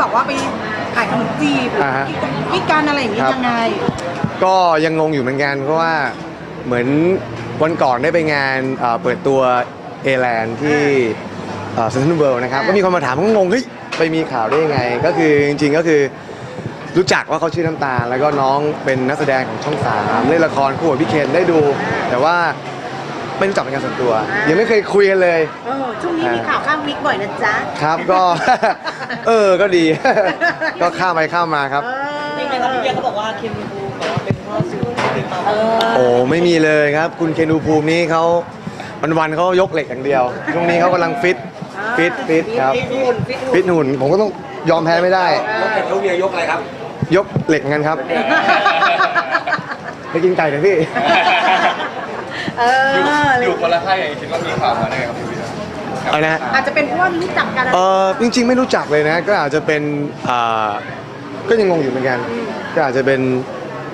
บอกว่าไปขายขนมจีบหรืออ่าฮะกิ๊กกันอะไรอย่างงี้ครับ ยังไง ก็ยังงงอยู่เหมือนกันเพราะว่าเหมือนวันก่อนได้ไปงานเอ่อเปิดตัวเอแลนที่เซนทรัลเวิลด์นะครับ อ่า ก็มีคนมาถามก็งงเฮ้ยไปมีข่าวได้ยังไง ก็คือจริงๆก็คือรู้จักว่าเขาชื่อน้ำตาล แล้วก็น้องเป็นนักแสดงของช่องสามเล่นละครคู่กับพี่เคนได้ดู แต่ว่าไม่รู้จักเป็นการส่วนตัว ยังไม่เคยคุยกันเลย เออช่วงนี้มีข่าวข้ามวิกบ่อยนะจ๊ะ ครับก็ เออก็ดี ก็ข้ามไปข้ามมาครับจริงไหมครับพี่เบียร์เขาบอกว่าเคนบูบอกว่าเป็นพ่อสูตรติดต่อมาโอ้ไม่มีเลยครับ คุณเคนดูภูมินี่เขาวันๆเขายกเหล็กอย่างเดียวช่วงนี้เขากำลังฟิตฟิตฟิตครับ ฟิตหุ่นฟิตหุ่น ฟิตหุ่นผมก็ต้องยอมแพ้ไม่ได้แล้วแต่เขาเวียยกอะไรครับ ยกเหล็กงั้นครับไปกินไก่เถอะพี่ เออ อยู่คนละค่ายอย่างนี้คิดว่ามีข่าวมาได้ไงครับพี่เวีย อะไรนะ อาจจะเป็นเพราะว่ารู้จักกันเออจริงๆไม่รู้จักเลยนะ ก็อาจจะเป็นอ่าก็ยังงงอยู่เหมือนกัน ก็อาจจะเป็น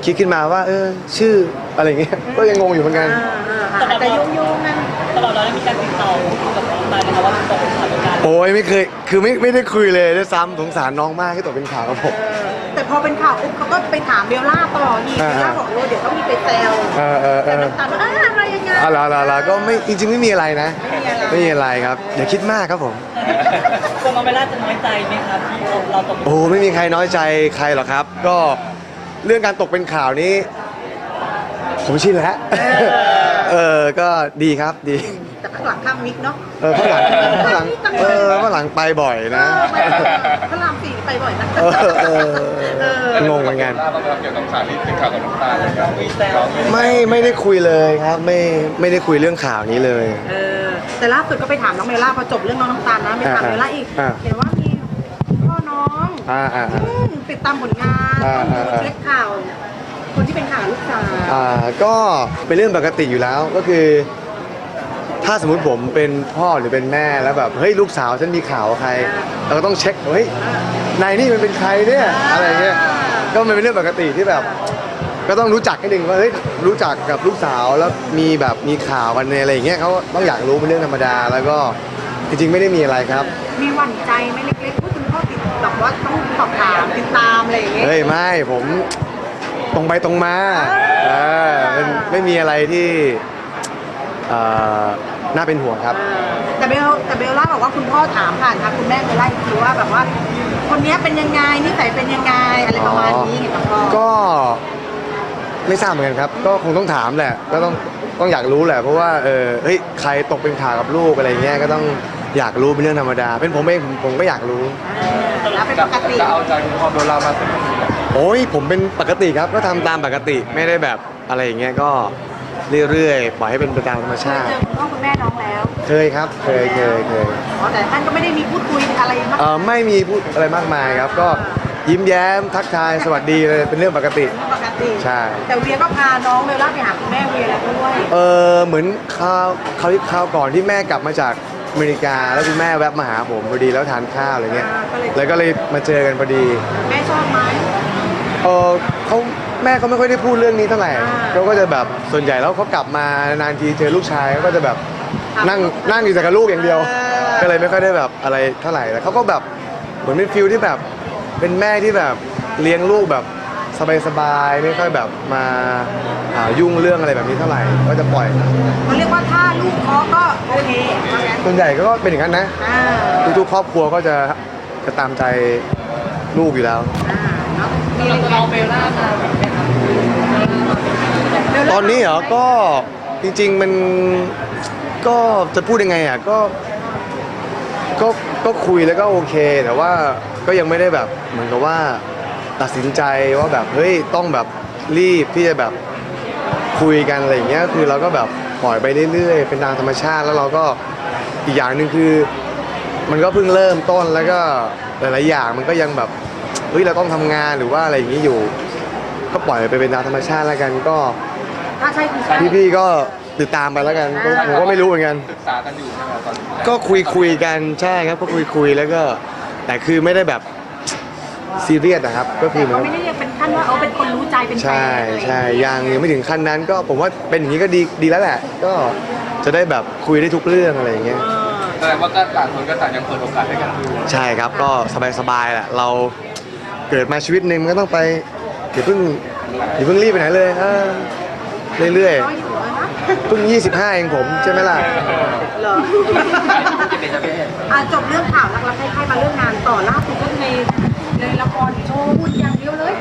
คิดขึ้นมาว่า เออ ชื่ออะไรเงี้ยก็ยังงงอยู่เหมือนกันอ่าอ่าอ่าอาจจะยุ่งๆนั่นตลอดเราได้มีการติดต่อกับน้องตายนะครับว่าตกเป็นข่าวเป็นการโอ้ยไม่เคย คือไม่ไม่ได้คุยเลยด้วยซ้ำสงสารน้องมากที่ตกเป็นข่าวกับผม เออ แต่พอเป็นข่าวปุ๊บเขาก็ไปถามเบลล่าต่ออีกอ่าเบลล่าบอกโอ้เดี๋ยวต้องมีไปแซวเออเออเอแต่อน้ำตาลว่าอ้าอะไรยังไงอ๋อเหรอเหรอเหรอก็ไม่จริงๆไม่มีอะไรนะ ไม่ไม่มีมีอะอะไรไรครับอย่าคิดมากครับผม ตัวน้องเบลล่าจะน้อยใจไหมครับที่เราตกเป็นโอ้ไม่มีใครน้อยใจใครหรอกครับ ก็เรื่องการตกเป็นข่าวนี้ ผมชินแล้ว เออก็ดีครับดีแต่ข้างหลังข้ามมิกเนาะเออข้างหลังข้างหลังเออข้างหลังไปบ่อยนะ เออไปพระรามสี่ ไปบ่อยนะเออเออเอองงเหมือนกันล่าบ้างไหมครับเกี่ยวกับข่าวที่เป็นข่าวกับน้ำตาลอะไรเงี้ยมีแซวไม่ไม่ได้คุยเลยครับไม่ไม่ได้คุยเรื่องข่าวนี้เลย เออแต่ล่าสุดก็ไปถามน้องเบลล่าพอจบเรื่องน้องน้ำตาลนะไปถามอ่าเบลล่าอีกอ่า เห็นว่ามีพ่อน้องอ่าอ่าอ่า อืมติดตามผลงานอ่าต้องดูอ่า เช็คข่าว คนที่เป็นข่าวลูกสาวอ่าก็เป็นเรื่องปกติอยู่แล้วก็คือ ถ้าสมมุติผมเป็นพ่อหรือเป็นแม่แล้วแบบเฮ้ยลูกสาวฉันมีข่าวกับใคร เราก็ต้องเช็คเฮ้ย นายนี่มันเป็นใครเนี่ยอะไรเงี้ยก็มันเป็นเรื่องปกติที่แบบ ก็ต้องรู้จักให้ดึงว่าเฮ้ยรู้จักกับลูกสาวแล้วมีแบบมีข่าวกันในอะไรอย่างเงี้ยเขาต้องอยากรู้เป็นเรื่องธรรมดา แล้วก็จริงๆไม่ได้มีอะไรครับ มีหวั่นใจไหมเล็กๆว่าคุณพ่อติดแบบว่าต้องสอบถามติดตามอะไรอย่างเงี้ยเฮ้ยไม่ผมตรงไปตรงมาเออมันไม่มีอะไรที่เอ่อน่าเป็นห่วงครับเออแต่เบลแต่เบลล่าบอกว่าคุณพ่อถามผ่านทางคุณแม่เบลล่าอีกทีว่าแบบว่า คนเนี้ยเป็นยังไงนิสัยเป็นยังไงอะไรประมาณนี้เห็นกับพ่อก็ไม่ทราบเหมือนกันครับ ก็คงต้องถามแหละ ก็ต้องต้องอยากรู้แหละ เพราะว่าเออเฮ้ยใครตกเป็นข่าวกับลูกอะไรเงี้ยก็ต้องอยากรู้เป็นเรื่องธรรมดา เป็นผมเองผมผมก็อยากรู้เออแล้วเป็นปกติจะเอาใจคุณพ่อโดนเรามาสักทีโอ้ยผมเป็นปกติครับก็ทำตามปกติไม่ได้แบบอะไรอย่างเงี้ยก็ เรื่อยๆปล่อยให้เป็นไปตามธรรมเคยชาเจติอคุณพ่อคุณแม่น้องแล้วเคยครับ เคยเคยเคยอ๋อแต่ท่านก็ไม่ได้มีพูดคุยอะไรมากเออไม่มีพูดอะไรมากมายครับ ก็ยิ้มแย้มทักทายสวัสดีเลยเป็นเรื่องปกติ ปกติใช่ แต่เวียก็พาน้องเบลล่าไปหาคุณแม่เวียแล้วด้วยเออเหมือนคราวคราวคราวก่อนที่แม่กลับมาจากอเมริกาแล้วคุณแม่แวะมาหาผมพอดีแล้วทานข้าวอะไรเงี้ยแล้วก็เลยมาเจอกันพอดี แม่ชอบไหมเออเขา แม่เขาไม่ค่อยได้พูดเรื่องนี้เท่าไหร่อ่าเขาก็จะแบบส่วนใหญ่แล้วเขากลับมานานทีเจอลูกชายเขาก็จะแบบครับนั่งนั่งอยู่แต่กับลูกอย่างเดียวเออก็เลยไม่ค่อยได้แบบอะไรเท่าไหร่แต่เขาก็แบบเหมือนเป็นฟิลที่แบบเป็นแม่ที่แบบเลี้ยงลูกแบบสบายๆไม่ค่อยแบบมาอ่ายุ่งเรื่องอะไรแบบนี้เท่าไหร่ก็จะปล่อยเขาเรียกว่าถ้าลูกเคาะก็โอเคว่างั้นส่วนใหญ่ก็เป็นอย่างนั้นนะอ่าทุกๆครอบครัวก็จะจะตามใจลูกอยู่แล้วอ่าเนาะมีเราเราเบลล่ามา ตอนนี้เหรอ ก็จริง ๆ มันก็จะพูดยังไงอะ ก็ ก็ก็คุยแล้วก็โอเค แต่ว่าก็ยังไม่ได้แบบเหมือนกับว่าตัดสินใจว่าแบบเฮ้ยต้องแบบรีบที่จะแบบคุยกันอะไรอย่างเงี้ยคือเราก็แบบปล่อยไปเรื่อยๆ เป็นตามธรรมชาติแล้วเราก็อีกอย่างหนึ่งคือ มันก็เพิ่งเริ่มต้นแล้วก็หลายๆอย่างมันก็ยังแบบเฮ้ยเราต้องทำงานหรือว่าอะไรอย่างนี้อยู่ ก็ปล่อยไปเป็นตามธรรมชาติแล้วกันก็ ถ้าใช่คือใช่พี่ๆก็ติดตามไปแล้วกันก็ผมก็ไม่รู้เหมือนกัน ศึกษากันอยู่ใช่ไหมตอนนี้ก็คุยคุยๆกันใช่ครับก็คุยคุยๆแล้วก็ แต่คือไม่ได้แบบซีเรียสนะครับ ก็คือเหมือนเขาไม่ได้เรียกเป็นขั้นว่าเออเป็นคนรู้ใจเป็นแฟนใช่อะไรอย่างใช่เงี้ยยังยังไม่ถึงขั้นนั้น ก็ผมว่าเป็นอย่างนี้ก็ดีดีแล้วแหละ ก็จะได้แบบคุยได้ทุกเรื่องอะไรอย่างเงี้ยเออแสดงว่าก็ต่างคนก็ต่างยังเปิดโอกาสให้กันอยู่ใช่ครับก็สบายๆแหละเราเกิดมาชีวิตหนึ่งมันก็ต้องไปอย่าเพิ่งอย่าเพิ่งรีบไปไหนเลยเออ เรื่อยก็อยู่เลยนะๆเพิ่ง 25 เองผมใช่ไหมล่ะ เหรออะจบเรื่องข่าวรักๆให้ๆมาเรื่องงานต่อล่าสุดก็ในในละครโชว์หุ่นอย่างเดียวเลย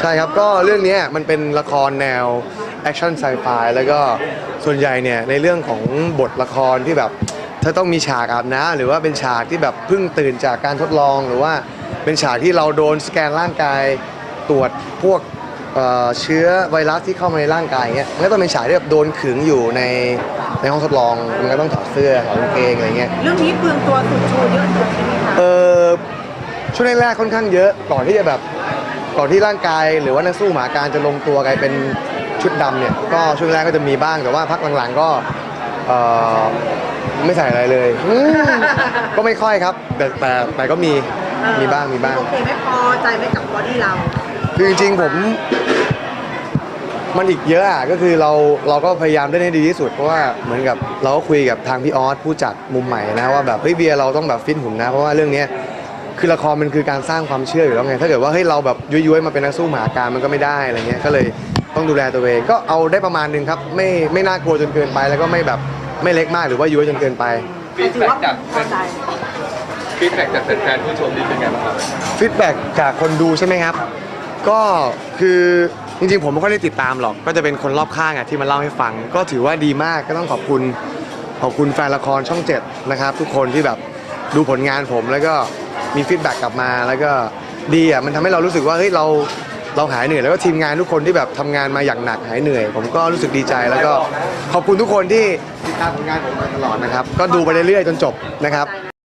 ใช่ครับ ก็เรื่องเนี้ยมันเป็นละครแนวแอคชั่นไซไฟแล้วก็ส่วนใหญ่เนี่ยในเรื่องของบทละครที่แบบถ้าต้องมีฉากอาบน้ำหรือว่าเป็นฉากที่แบบเพิ่งตื่นจากการทดลองหรือว่าเป็นฉากที่เราโดนสแกนร่างกายตรวจพวก เอ่อเชื้อไวรัสที่เข้ามาในร่างกายเงี้ยมันก็ต้องเป็นฉากที่แบบโดนขึงอยู่ในในห้องทดลองมันก็ต้องถอดเสื้อถอดกางเกงอะไรเงี้ยเรื่องนี้เปลืองตัวสุดโชว์เยอะสุดใช่ไหมคะเออช่วงแรกๆค่อนข้างเยอะก่อนที่จะแบบก่อนที่ร่างกายหรือว่านักสู้หมาการจะลงตัวกลายเป็นชุดดำเนี่ยก็ช่วงแรกก็จะมีบ้างแต่ว่าพักหลังๆก็เออไม่ใส่อะไรเลยอืมก็ไม่ค่อยครับแต่แต่แต่ก็มีมีบ้างมีบ้าง โอเคไม่พอใจไหม่กับบอดี้เรา คือจริงๆผม มันอีกเยอะอะก็คือเราเราก็พยายามได้ให้ดีที่สุดเพราะว่าเหมือนกับเราก็คุยกับทางพี่ออสผู้จัดมุมใหม่นะว่าแบบเฮ้ยเบียร์เราต้องแบบฟิตหุ่นนะ เพราะว่าเรื่องเนี้ยคือละครมันคือการสร้างความเชื่ออยู่แล้วไงถ้าเกิดว่าเฮ้ยเราแบบย้อยๆมาเป็นนักสู้หมาการมันก็ไม่ได้อะไรเงี้ยก็เลยต้องดูแลตัวเองก็เอาได้ประมาณหนึงครับไม่ไม่น่ากลัวจนเกินไป แล้วก็ไม่แบบไม่เล็กมากหรือว่าย้อยจนเกินไป ฟีดถือแบ็กว่าจากพอใจฟีดแบ็กจากแฟนๆผู้ชมนี่เป็นไงบ้างครับ ฟีดแบ็กจากคนดูใช่ไหมครับ ก็คือ จริงๆผมไม่ค่อยได้ติดตามหรอก ก็จะเป็นคนรอบข้างอะที่มาเล่าให้ฟัง ก็ถือว่าดีมากก็ต้องขอบคุณขอบคุณแฟนละครช่องเจ็ดนะครับทุกคนที่แบบดูผลงานผมแล้วก็มีฟีดแบ็กกลับมาแล้วก็ดีอะมันทำให้เรารู้สึกว่าเฮ้ยเราเราหายเหนื่อยแล้วก็ทีมงานทุกคนที่แบบทำงานมาอย่างหนักหายเหนื่อย ผมก็รู้สึกดีใจแล้วก็ขอบคุณทุกคนที่ติดตามผลงานผมมาตลอดนะครับ ก็ดูไปเรื่อยๆจนจบนะครับ